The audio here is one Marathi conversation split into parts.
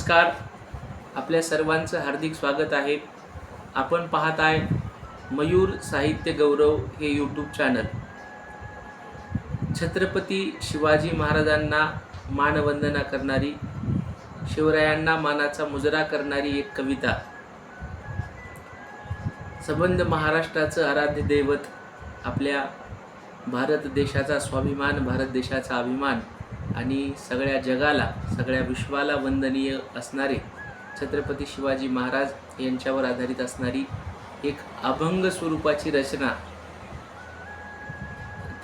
नमस्कार. आपल्या सर्वांचं हार्दिक स्वागत आहे. आपण पाहत आहे मयूर साहित्य गौरव हे यूट्यूब चॅनल छत्रपती शिवाजी महाराजांना मानवंदना करणारी शिवरायांना मानाचा मुजरा करणारी एक कविता. संबंध महाराष्ट्राचं आराध्य दैवत आपल्या भारत देशाचा स्वाभिमान भारत देशाचा अभिमान. आणि सगळ्या जगाला सगळ्या विश्वाला वंदनीय असणारे छत्रपती शिवाजी महाराज यांच्यावर आधारित असणारी एक अभंग स्वरूपाची रचना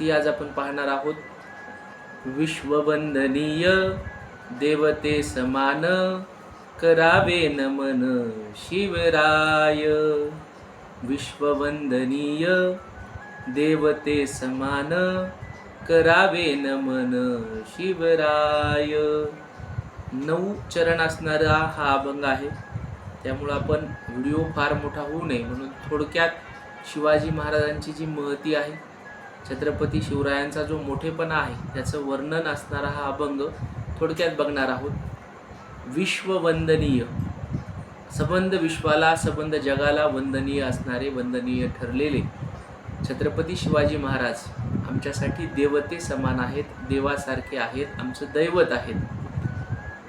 ती आज आपण पाहणार आहोत. विश्ववंदनीय देवते समान करावे नमन शिवराय. विश्ववंदनीय देवते समान करावे नमन शिवराय. नऊ चरण असणारा हा अभंग आहे. त्यामुळं आपण व्हिडिओ फार मोठा होऊ नये म्हणून थोडक्यात शिवाजी महाराजांची जी महती आहे छत्रपती शिवरायांचा जो मोठेपणा आहे त्याचं वर्णन असणारा हा अभंग थोडक्यात बघणार आहोत. विश्ववंदनीय. सबंध विश्वाला सबंध जगाला वंदनीय असणारे वंदनीय ठरलेले. छत्रपती शिवाजी महाराज आमच्यासाठी देवते समान आहेत देवासारखे आहेत आमचं दैवत आहेत.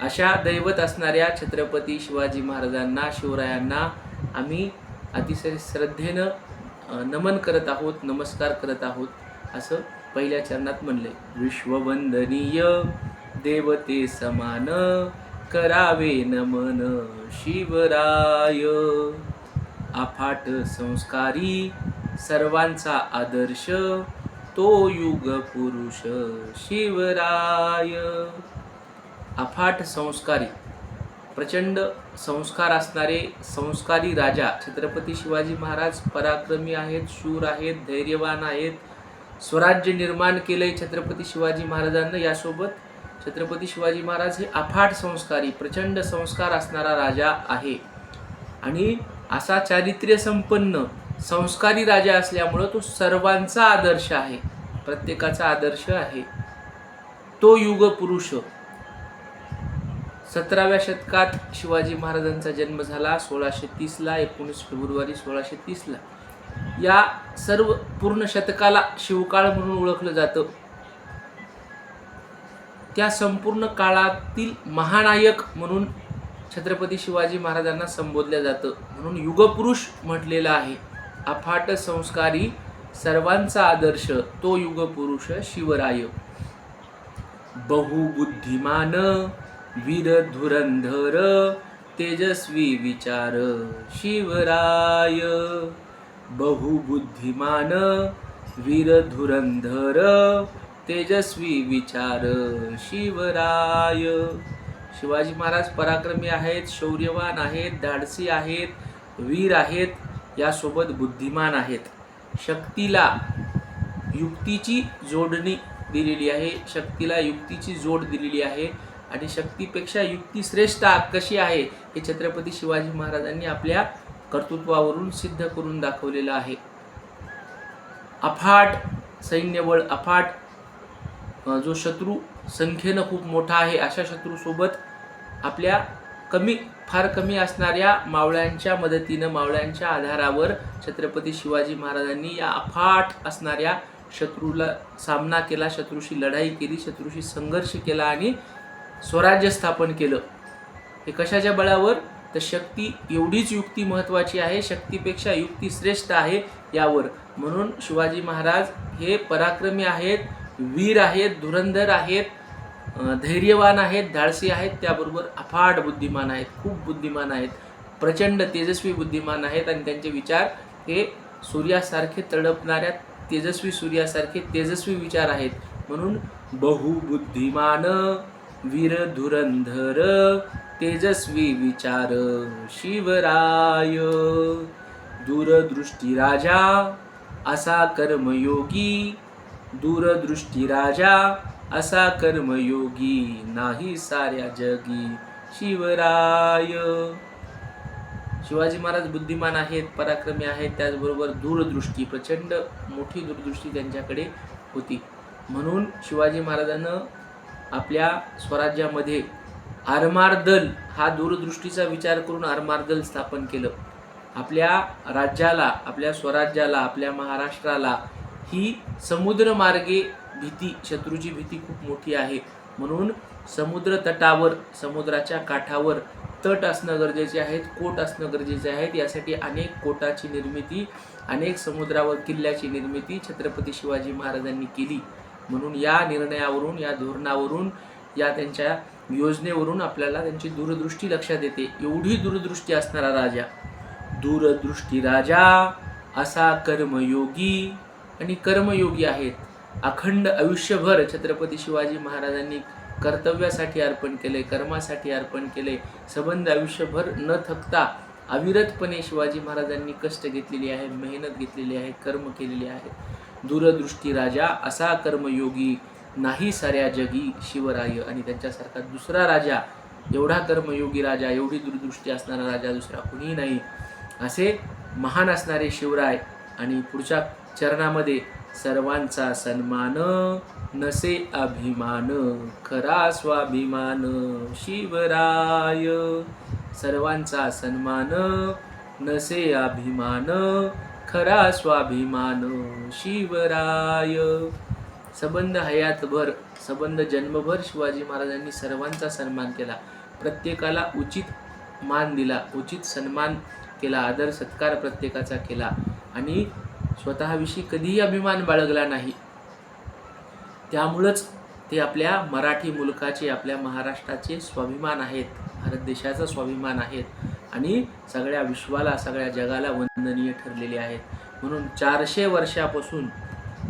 अशा दैवत असणाऱ्या छत्रपती शिवाजी महाराजांना शिवरायांना आम्ही अतिशय श्रद्धेनं नमन करत आहोत नमस्कार करत आहोत असं पहिल्या चरणात म्हणले विश्ववंदनीय देवते समान करावे नमन शिवराय. अफाट संस्कारी सर्वांचा आदर्श तो युग पुरुष शिवराय. अफाट संस्कारी प्रचंड संस्कार असणारे संस्कारी राजा छत्रपती शिवाजी महाराज पराक्रमी आहेत शूर आहेत धैर्यवान आहेत. स्वराज्य निर्माण केलंय छत्रपती शिवाजी महाराजांना. यासोबत छत्रपती शिवाजी महाराज हे अफाट संस्कारी प्रचंड संस्कार असणारा राजा आहे. आणि असा चारित्र्य संपन्न संस्कारी राजा असल्यामुळं तो सर्वांचा आदर्श आहे. प्रत्येकाचा आदर्श आहे. तो युग पुरुष सतराव्या शतकात शिवाजी महाराजांचा जन्म झाला सोळाशे तीसला एकोणीस फेब्रुवारी सोळाशे तीसला. या सर्व पूर्ण शतकाला शिवकाळ म्हणून ओळखलं जातं. त्या संपूर्ण काळातील महानायक म्हणून छत्रपती शिवाजी महाराजांना संबोधलं जातं. म्हणून युगपुरुष म्हटलेलं आहे. अफाट संस्कारी सर्वांचा आदर्श तो युगपुरुष शिवराय. बहुबुद्धिमान वीर धुरंधर तेजस्वी विचार शिवराय. बहुबुद्धिमान वीर धुरंधर तेजस्वी विचार शिवराय. शिवाजी महाराज पराक्रमी आहेत शौर्यवान आहेत धाडसी आहेत वीर आहेत. यासोबत बुद्धिमान आहेत. शक्तीला युक्तीची जोडणी दिलेली आहे. शक्तीला युक्तीची जोड दिलेली आहे. आणि शक्तीपेक्षा युक्ती श्रेष्ठ कशी आहे हे छत्रपती शिवाजी महाराजांनी आपल्या कर्तृत्वावरून सिद्ध करून दाखवलेलं आहे. अफाट सैन्यबळ अफाट जो शत्रू संख्येनं खूप मोठा आहे अशा शत्रूसोबत आपल्या कमी फार कमी असणाऱ्या मावळ्यांच्या मदतीनं मावळ्यांच्या आधारावर छत्रपती शिवाजी महाराजांनी या अफाट असणाऱ्या शत्रूला सामना केला शत्रूशी लढाई केली शत्रूशी संघर्ष केला आणि स्वराज्य स्थापन केलं. हे कशाच्या बळावर? तर शक्ती एवढीच युक्ती महत्त्वाची आहे शक्तीपेक्षा युक्ती श्रेष्ठ आहे यावर. म्हणून शिवाजी महाराज हे पराक्रमी आहेत वीर आहेत धुरंधर आहेत धैर्यवान आहेत धाडसी आहेत त्याबरोबर अफाट बुद्धिमान आहेत खूप बुद्धिमान आहेत प्रचंड तेजस्वी बुद्धिमान आहेत आणि त्यांचे विचार हे सूर्यासारखे तडपणाऱ्या तेजस्वी सूर्यासारखे तेजस्वी विचार आहेत. म्हणून बहुबुद्धिमान वीर धुरंधर तेजस्वी विचार शिवराय दूरदृष्टी राजा असा कर्मयोगी दूरदृष्टी राजा असा कर्मयोगी नाही साऱ्या जगी. शिवराय. शिवाजी महाराज बुद्धिमान आहेत पराक्रमी आहेत त्याचबरोबर दूरदृष्टी प्रचंड मोठी दूरदृष्टी त्यांच्याकडे होती. म्हणून शिवाजी महाराजांनं आपल्या स्वराज्यामध्ये आरमार दल हा दूरदृष्टीचा विचार करून आरमार दल स्थापन केलं. आपल्या राज्याला आपल्या स्वराज्याला आपल्या महाराष्ट्राला ही समुद्रमार्गे भीती शत्रूची भीती खूप मोठी आहे. म्हणून समुद्र तटावर समुद्राच्या काठावर तट असणं गरजेचे आहेत कोट असणं गरजेचे आहेत. यासाठी अनेक कोटाची निर्मिती अनेक समुद्रावर किल्ल्याची निर्मिती छत्रपती शिवाजी महाराजांनी केली. म्हणून या निर्णयावरून या धोरणावरून या त्यांच्या योजनेवरून आपल्याला त्यांची दूरदृष्टी लक्षात येते. एवढी दूरदृष्टी असणारा राजा. दूरदृष्टी राजा असा कर्मयोगी आणि कर्मयोगी आहेत. अखंड आयुष्यभर छत्रपती शिवाजी महाराजांनी कर्तव्यासाठी अर्पण केले कर्मासाठी अर्पण केले. संबंध आयुष्यभर न थकता अविरतपणे शिवाजी महाराजांनी कष्ट घेतलेली आहे मेहनत घेतलेली आहे कर्म केलेली आहे दूरदृष्टी राजा असा कर्मयोगी नाही साऱ्या जगी शिवराय आणि त्यांच्यासारखा दुसरा राजा एवढा कर्मयोगी राजा एवढी दूरदृष्टी असणारा राजा दुसरा कुणीही नाही. असे महान असणारे शिवराय आणि पुढच्या चरणामध्ये सर्वांचा सन्मान नसे अभिमान खरा स्वाभिमान शिवराय. सर्वांचा सन्मान नसे अभिमान खरा स्वाभिमान शिवराय. संबंध हयातभर संबंध जन्मभर शिवाजी महाराजांनी सर्वांचा सन्मान केला. प्रत्येकाला उचित मान दिला उचित सन्मान केला आदर सत्कार प्रत्येकाचा केला. आणि स्वतःविषयी कधीही अभिमान बाळगला नाही. त्यामुळंच ते आपल्या मराठी मुलकाचे आपल्या महाराष्ट्राचे स्वाभिमान आहेत भारत देशाचा स्वाभिमान आहेत आणि सगळ्या विश्वाला सगळ्या जगाला वंदनीय ठरलेले आहेत. म्हणून चारशे वर्षापासून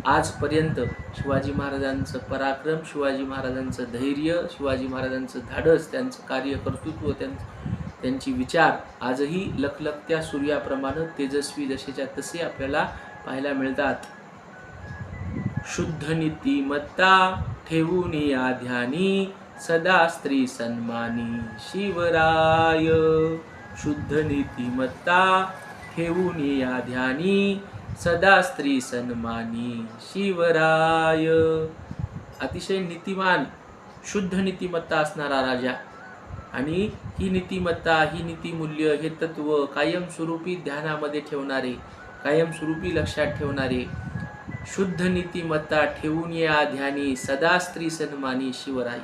आजपर्यंत शिवाजी महाराजांचं पराक्रम शिवाजी महाराजांचं धैर्य शिवाजी महाराजांचं धाडस त्यांचं कार्य कर्तृत्व त्यांचं त्यांची विचार. आजही लखलखत्या सूर्याप्रमाणे तेजस्वी जसेच्या तसे आपल्याला पाहायला मिळतात. शुद्ध नीतिमत्ता ठेवून या ध्यानी. सदा स्त्री सन्मानी शिवराय. शुद्ध नीतिमत्ता ठेवून या ध्यानी. सदा स्त्री सन्मानी शिवराय. अतिशय नीतिमान शुद्ध नीतिमत्ता असणारा राजा. आणि ही नीतिमत्ता ही नीतिमूल्य हे तत्व कायमस्वरूपी ध्यानामध्ये ठेवणारे कायमस्वरूपी लक्षात ठेवणारे शुद्ध नीतिमत्ता ठेवून या ध्यानी सदा स्त्री सन्मानी शिवराई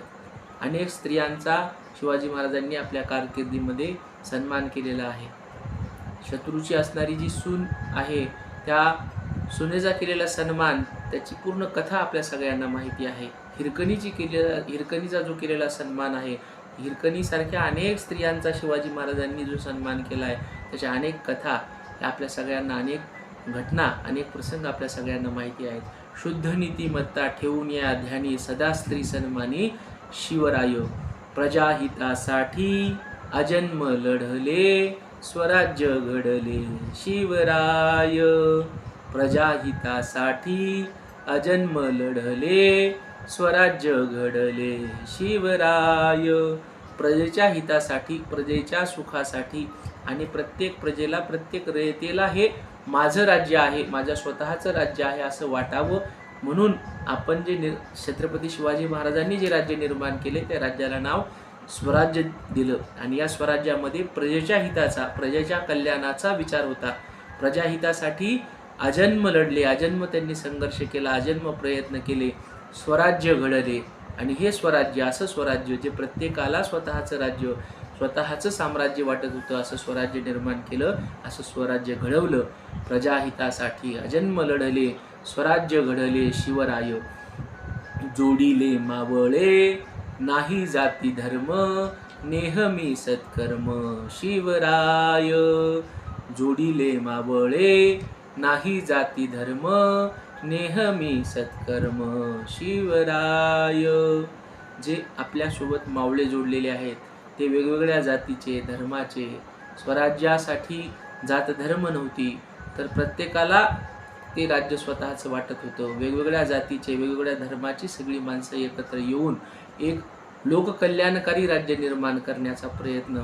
अनेक स्त्रियांचा शिवाजी महाराजांनी आपल्या कारकिर्दीमध्ये सन्मान केलेला आहे. शत्रूची असणारी जी सून आहे त्या सुनेचा केलेला सन्मान त्याची पूर्ण कथा आपल्या सगळ्यांना माहिती आहे. हिरकणीची केलेला हिरकणीचा जो केलेला सन्मान आहे हिरकणीसारख्या अनेक स्त्रियांचा शिवाजी महाराजांनी जो सन्मान केला आहे त्याच्या अनेक कथा या आपल्या सगळ्यांना अनेक घटना अनेक प्रसंग आपल्या सगळ्यांना माहिती आहेत. शुद्ध नीतिमत्ता ठेवून या ध्यानी सदा स्त्री सन्मानी शिवरायो. प्रजाहितासाठी अजन्म लढले स्वराज्य घडले शिवराय. प्रजाहितासाठी अजन्म लढले स्वराज्य घडले. शिवराय प्रजेच्या हितासाठी प्रजेच्या सुखासाठी आणि प्रत्येक प्रजेला प्रत्येक रयतेला हे माझं राज्य आहे माझ्या स्वतःचं राज्य आहे असं वाटावं. म्हणून आपण जे निर छत्रपती शिवाजी महाराजांनी जे राज्य निर्माण केले त्या राज्याला नाव स्वराज्य दिलं. आणि या स्वराज्यामध्ये प्रजेच्या हिताचा प्रजेच्या कल्याणाचा विचार होता. प्रजाहितासाठी अजन्म लढले अजन्म त्यांनी संघर्ष केला अजन्म प्रयत्न केले. स्वराज्य घडले. आणि हे स्वराज्य असं स्वराज्य जे प्रत्येकाला स्वतःचं राज्य स्वतःचं साम्राज्य वाटत होतं असं स्वराज्य निर्माण केलं असं स्वराज्य घडवलं. प्रजाहितासाठी अजन्म लढले स्वराज्य घडले शिवराय जोडीले मावळे. नाही जाती धर्म नेहमी सत्कर्म शिवराय जोडीले मावळे. नाही जाती धर्म नेहमी सत्कर्म शिवराय. जे आपल्यासोबत मावळे जोडलेले आहेत ते वेगवेगळ्या जातीचे धर्माचे स्वराज्यासाठी जात धर्म नव्हती तर प्रत्येकाला ते राज्य स्वतःचं वाटत होतं. वेगवेगळ्या जातीचे वेगवेगळ्या धर्माची सगळी माणसं एकत्र येऊन एक लोककल्याणकारी राज्य निर्माण करण्याचा प्रयत्न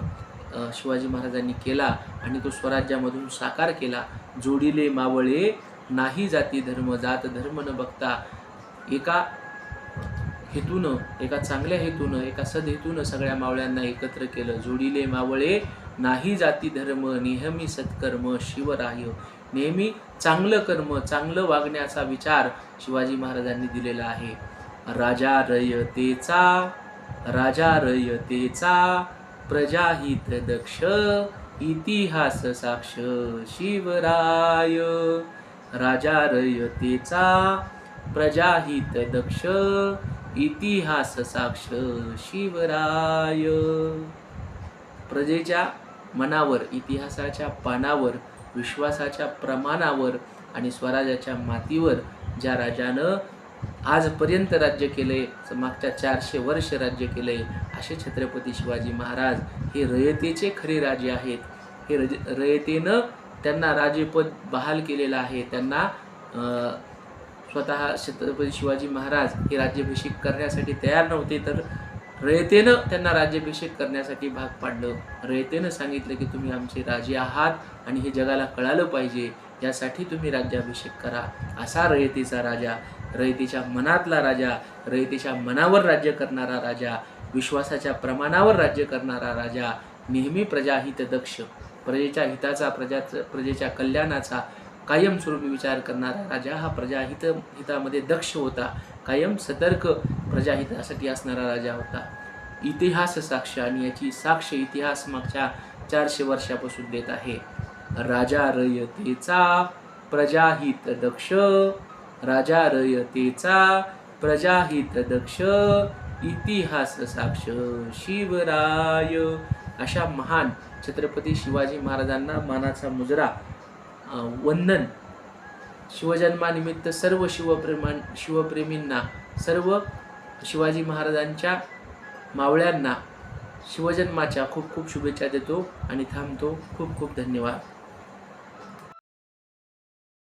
शिवाजी महाराजांनी केला आणि तो स्वराज्यामधून साकार केला. जोडीले मावळे नाही जाती धर्म जात धर्म न बघता एका हेतूनं एका चांगल्या हेतूनं एका सदहेतूनं सगळ्या मावळ्यांना एकत्र केलं. जोडीले मावळे नाही जाती धर्म नेहमी सत्कर्म शिवराय नेहमी चांगलं कर्म चांगलं वागण्याचा विचार शिवाजी महाराजांनी दिलेला आहे. राजा रयतेचा राजा रयतेचा प्रजाहित दक्ष इतिहास साक्ष शिवराय. राजा रयतेचा प्रजाहित दक्ष इतिहास साक्ष शिवराय. प्रजेच्या मनावर इतिहासाच्या पानावर विश्वासाच्या प्रमाणावर आणि स्वराज्याच्या मातीवर ज्या राजानं आजपर्यंत राज्य केले मागच्या चारशे वर्ष राज्य केले असे छत्रपती शिवाजी महाराज हे रयतेचे खरे राजे आहेत. हे रज रयतेनं त्यांना राजेपद बहाल केलेलं आहे. त्यांना स्वतः छत्रपती शिवाजी महाराज हे राज्याभिषेक करण्यासाठी तयार नव्हते तर रयतेनं त्यांना राज्याभिषेक करण्यासाठी भाग पाडलं. रयतेनं सांगितलं की तुम्ही आमचे राजे आहात आणि हे जगाला कळालं पाहिजे यासाठी तुम्ही राज्याभिषेक करा. असा रयतेचा राजा रयतेच्या मनातला राजा रयतेच्या मनावर राज्य करणारा राजा विश्वासाच्या प्रमाणावर राज्य करणारा राजा नेहमी प्रजाहित दक्ष प्रजेच्या हिताचा प्रजाचं प्रजेच्या कल्याणाचा कायमस्वरूपी विचार करणारा राजा हा प्रजाहित हितामध्ये दक्ष होता. कायम सतर्क प्रजाहितासाठी असणारा राजा होता. इतिहास साक्ष आणि याची साक्ष इतिहास मागच्या चारशे वर्षापासून देत आहे. राजा रयतेचा प्रजाहित दक्ष. राजा रयतेचा प्रजाहित दक्ष. इतिहास साक्ष शिवराय. अशा महान छत्रपती शिवाजी महाराजांना मानाचा मुजरा वंदन. शिवजन्मानिमित्त सर्व शिवप्रेमा शिवप्रेमींना सर्व शिवाजी महाराजांच्या मावळ्यांना शिवजन्माच्या खूप खूप शुभेच्छा देतो आणि थांबतो. खूप खूप धन्यवाद.